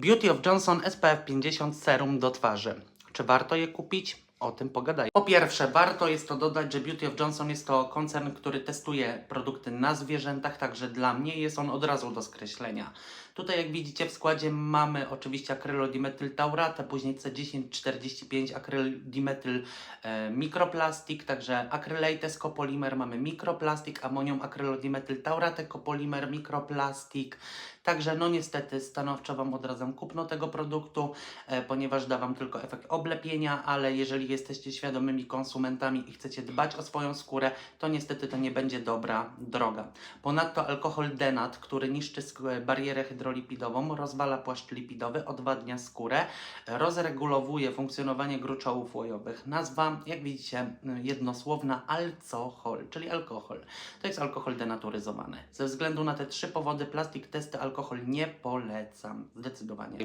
Beauty of Johnson SPF 50 Serum do twarzy. Czy warto je kupić? O tym pogadaj. Po pierwsze, warto jest to dodać, że Beauty of Johnson jest to koncern, który testuje produkty na zwierzętach, także dla mnie jest on od razu do skreślenia. Tutaj, jak widzicie, w składzie mamy oczywiście akrylodimethyltauratę, później C1045 akryldimetyl e, mikroplastik, także acrylates copolymer, mamy mikroplastik, amonium akrylodimethyltauratę copolymer, mikroplastik. Także no niestety stanowczo Wam odradzam kupno tego produktu, e, ponieważ da Wam tylko efekt oblepienia, ale jeżeli jesteście świadomymi konsumentami i chcecie dbać o swoją skórę, to niestety to nie będzie dobra droga. Ponadto alkohol denat, który niszczy barierę hydrolipidową, rozwala płaszcz lipidowy, odwadnia skórę, rozregulowuje funkcjonowanie gruczołów łojowych. Nazwa, jak widzicie, jednosłowna alcohol, czyli alkohol. To jest alkohol denaturyzowany. Ze względu na te trzy powody plastik testy alkohol nie polecam. Zdecydowanie.